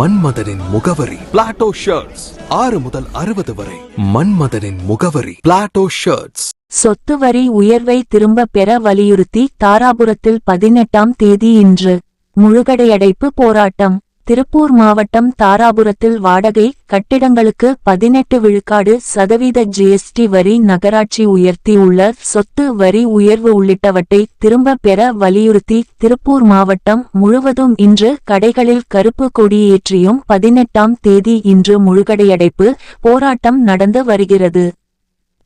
மன்மதனின் முகவரி. Plato shirts ஆறு முதல் அறுபது வரை. மன்மதனின் முகவரி. பிளாட்டோ ஷர்ட்ஸ் சொத்து வரி உயர்வை திரும்ப பெற வலியுறுத்தி தாராபுரத்தில் பதினெட்டாம் தேதி இன்று முழுகடையடைப்பு போராட்டம். திருப்பூர் மாவட்டம் தாராபுரத்தில் வாடகை கட்டிடங்களுக்கு பதினெட்டு விழுக்காடு சதவீத ஜிஎஸ்டி வரி நகராட்சி உயர்த்தியுள்ள சொத்து வரி உயர்வு உள்ளிட்டவற்றை திரும்ப பெற வலியுறுத்தி திருப்பூர் மாவட்டம் முழுவதும் இன்று கடைகளில் கருப்பு கொடியேற்றியும் பதினெட்டாம் தேதி இன்று முழுகடையடைப்பு போராட்டம் நடந்து வருகிறது.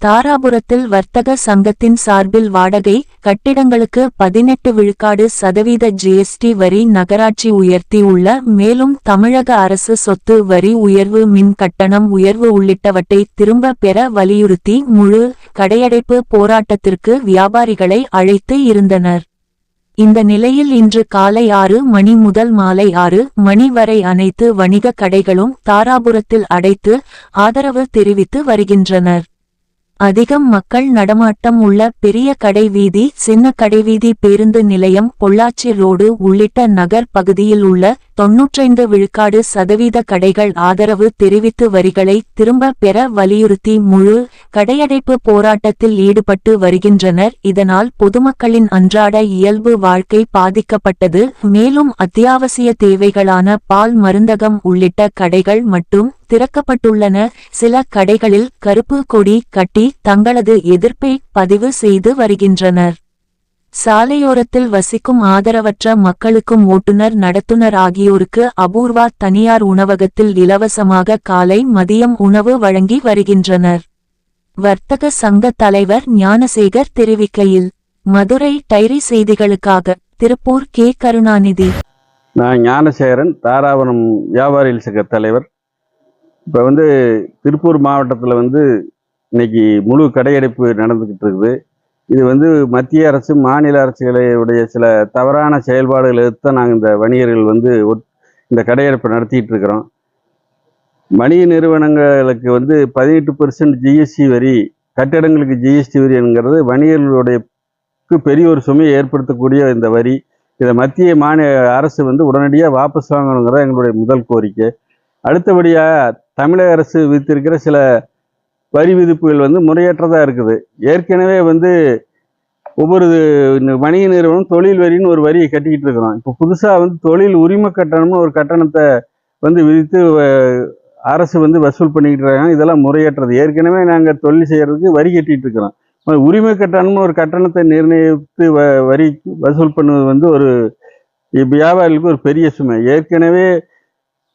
தாராபுரத்தில் வர்த்தக சங்கத்தின் சார்பில் வாடகை கட்டிடங்களுக்கு பதினெட்டு விழுக்காடு சதவீத ஜிஎஸ்டி வரி நகராட்சி உயர்த்தியுள்ள மேலும் தமிழக அரசு சொத்து வரி உயர்வு மின் கட்டணம் உயர்வு உள்ளிட்டவற்றை திரும்ப பெற வலியுறுத்தி முழு கடையடைப்பு போராட்டத்திற்கு வியாபாரிகளை அழைத்து இருந்தனர். இந்த நிலையில் இன்று காலை ஆறு மணி முதல் மாலை ஆறு மணி வரை அனைத்து வணிக கடைகளும் தாராபுரத்தில் அடைத்து ஆதரவு தெரிவித்து வருகின்றனர். அதிகம் மக்கள் நடமாட்டம் உள்ள பெரிய கடைவீதி சின்ன கடைவீதி பேருந்து நிலையம் பொள்ளாச்சி ரோடு உள்ளிட்ட நகர் பகுதியில் உள்ள தொன்னூற்றைந்து விழுக்காடு சதவீத கடைகள் ஆதரவு தெரிவித்து வரிகளை திரும்ப பெற வலியுறுத்தி முழு கடையடைப்பு போராட்டத்தில் ஈடுபட்டு வருகின்றனர். இதனால் பொதுமக்களின் அன்றாட இயல்பு வாழ்க்கை பாதிக்கப்பட்டது. மேலும் அத்தியாவசிய தேவைகளான பால் மருந்தகம் உள்ளிட்ட கடைகள் மட்டும் திறக்கப்பட்டுள்ளன. சில கடைகளில் கருப்பு கொடி கட்டி தங்களது எதிர்ப்பை பதிவு செய்து வருகின்றனர். சாலையோரத்தில் வசிக்கும் ஆதரவற்ற மக்களுக்கும் ஓட்டுநர் நடத்துனர் ஆகியோருக்கு அபூர்வா தனியார் உணவகத்தில் இலவசமாக காலை மதியம் உணவு வழங்கி வருகின்றனர். வர்த்தக சங்க தலைவர் ஞானசேகர் தெரிவிக்கையில் மதுரை டைரி செய்திகளுக்காக திருப்பூர் கே. கருணாநிதி. நான் ஞானசேகரன் தாராபுரம் வியாபாரிகள் சங்க தலைவர். இப்போ வந்து திருப்பூர் மாவட்டத்தில் வந்து இன்னைக்கு முழு கடையடைப்பு நடந்துக்கிட்டு இருக்குது. இது வந்து மத்திய அரசு மாநில அரசுகளுடைய சில தவறான செயல்பாடுகள் எடுத்து தான் நாங்கள் இந்த வணிகர்கள் வந்து ஒட்- இந்த கடையெடுப்பை நடத்திட்டு இருக்கிறோம். வணிக நிறுவனங்களுக்கு வந்து பதினெட்டு பெர்சன்ட் ஜிஎஸ்டி வரி கட்டிடங்களுக்கு ஜிஎஸ்டி வரிங்கிறது வணிகர்களுடைய பெரிய ஒரு சுமையை ஏற்படுத்தக்கூடிய இந்த வரி. இதை மத்திய மாநில அரசு வந்து உடனடியாக வாபஸ் வாங்கணுங்கிறது எங்களுடைய முதல் கோரிக்கை. அடுத்தபடியாக தமிழக அரசு விதித்திருக்கிற சில வரி விதிப்புகள் வந்து முறையற்றதாக இருக்குது. ஏற்கனவே வந்து ஒவ்வொரு வணிக நிறுவனம் தொழில் வரின்னு ஒரு வரியை கட்டிக்கிட்டு இருக்கிறோம். இப்போ புதுசாக வந்து தொழில் உரிமை கட்டணம்னு ஒரு கட்டணத்தை வந்து விதித்து வ- அரசு வந்து வசூல் பண்ணிக்கிட்டு இருக்காங்க. இதெல்லாம் முறையற்றது. ஏற்கனவே நாங்கள் தொழில் செய்கிறதுக்கு வரி கட்டிகிட்டு இருக்கிறோம். உரிமை கட்டணம்னு ஒரு கட்டணத்தை நிர்ணயித்து வ வரி வசூல் பண்ணுவது வந்து ஒரு வியாபாரிகளுக்கு ஒரு பெரிய சுமை. ஏற்கனவே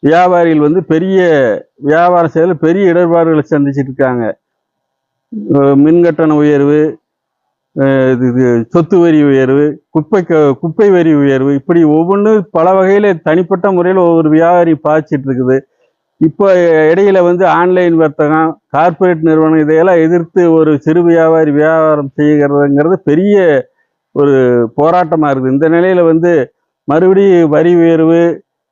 வியாபாரிகள் வந்து பெரிய வியாபாரம் செய்யல பெரிய இடர்பாடுகளை சந்திச்சுட்டு இருக்காங்க. மின்கட்டண மின் கட்டண உயர்வு இது சொத்து வரி உயர்வு குப்பை க- குப்பை வரி உயர்வு இப்படி ஒவ்வொன்றும் பல வகையில் தனிப்பட்ட முறையில் ஒவ்வொரு வியாபாரி பாய்ச்சிட்டு இருக்குது. இப்போ இடையில வந்து ஆன்லைன் வர்த்தகம் கார்ப்பரேட் நிறுவனம் இதையெல்லாம் எதிர்த்து ஒரு சிறு வியாபாரி வியாபாரம் செய்கிறதுங்கிறது பெரிய ஒரு போராட்டமாக இருக்குது. இந்த நிலையில் வந்து மறுபடியும் வரி உயர்வு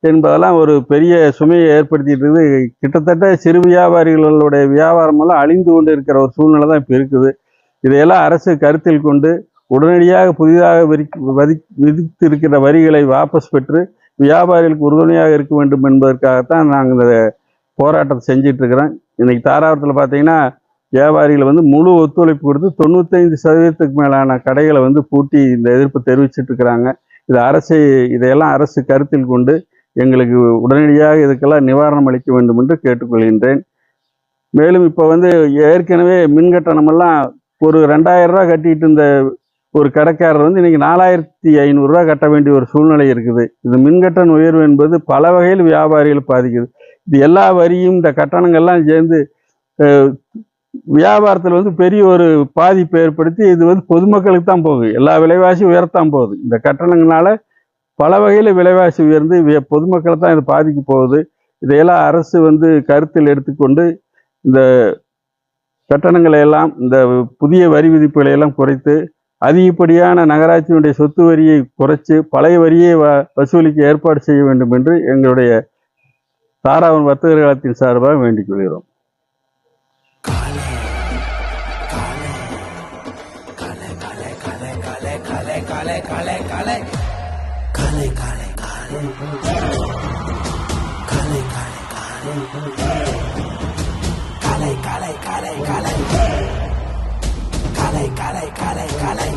என்பதெல்லாம் ஒரு பெரிய சுமையை ஏற்படுத்திட்டு இருக்குது கிட்டத்தட்ட சிறு வியாபாரிகளுடைய வியாபாரமெல்லாம் அழிந்து கொண்டு இருக்கிற ஒரு சூழ்நிலை தான் இப்போ இருக்குது. இதையெல்லாம் அரசு கருத்தில் கொண்டு உடனடியாக புதிதாக வரி வதி விதித்திருக்கிற வரிகளை வாபஸ் பெற்று வியாபாரிகளுக்கு உறுதுணையாக இருக்க வேண்டும் என்பதற்காகத்தான் நாங்கள் இந்த போராட்டத்தை செஞ்சிட்ருக்கிறோம் இன்றைக்கி இன்னைக்கு தாராபுரத்தில் பார்த்தீங்கன்னா வியாபாரிகள் வந்து முழு ஒத்துழைப்பு கொடுத்து தொண்ணூத்தைந்து சதவீதத்துக்கு மேலான கடைகளை வந்து பூட்டி இந்த எதிர்ப்பு தெரிவிச்சிட்ருக்கிறாங்க இது அரசு இதையெல்லாம் அரசு கருத்தில் கொண்டு எங்களுக்கு உடனடியாக இதுக்கெல்லாம் நிவாரணம் அளிக்க வேண்டும் என்று கேட்டுக்கொள்கின்றேன். மேலும் இப்போ வந்து ஏற்கனவே மின் கட்டணமெல்லாம் ஒரு ரெண்டாயிரம் ரூபா கட்டிட்டு இருந்த ஒரு கடைக்காரர் வந்து இன்னைக்கு நாலாயிரத்தி ஐநூறுரூவா கட்ட வேண்டிய ஒரு சூழ்நிலை இருக்குது. இது மின்கட்டண உயர்வு என்பது பல வகையில் வியாபாரிகள் பாதிக்குது. இது எல்லா வரியும் இந்த கட்டணங்கள்லாம் சேர்ந்து வியாபாரத்தில் வந்து பெரிய ஒரு பாதிப்பை ஏற்படுத்தி இது வந்து பொதுமக்களுக்கு தான் போகுது. எல்லா விலைவாசியும் உயரத்தான் போகுது. இந்த கட்டணங்களால பல வகையில் விலைவாசி உயர்ந்து பொதுமக்களை தான் இது பாதிக்க போகுது இதையெல்லாம் அரசு வந்து கருத்தில் எடுத்துக்கொண்டு இந்த கட்டணங்களை எல்லாம் இந்த புதிய வரி விதிப்புகளை எல்லாம் குறைத்து அதிகப்படியான நகராட்சியினுடைய சொத்து வரியை குறைச்சு பழைய வரியை வ வசூலிக்க ஏற்பாடு செய்ய வேண்டும் என்று எங்களுடைய தாராவன் வர்த்தகர் காலத்தின் சார்பாக வேண்டிக் கொள்கிறோம் கலை கலை काले काले काले। काले काले काले। काले काले काले काले। काले काले काले काले।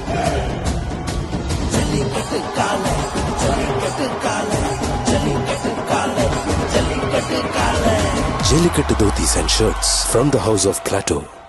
जली कट काले जली कट काले जली कट काले जली कट काले। Jellicate Dhotis and Shirts from the House of Plateau.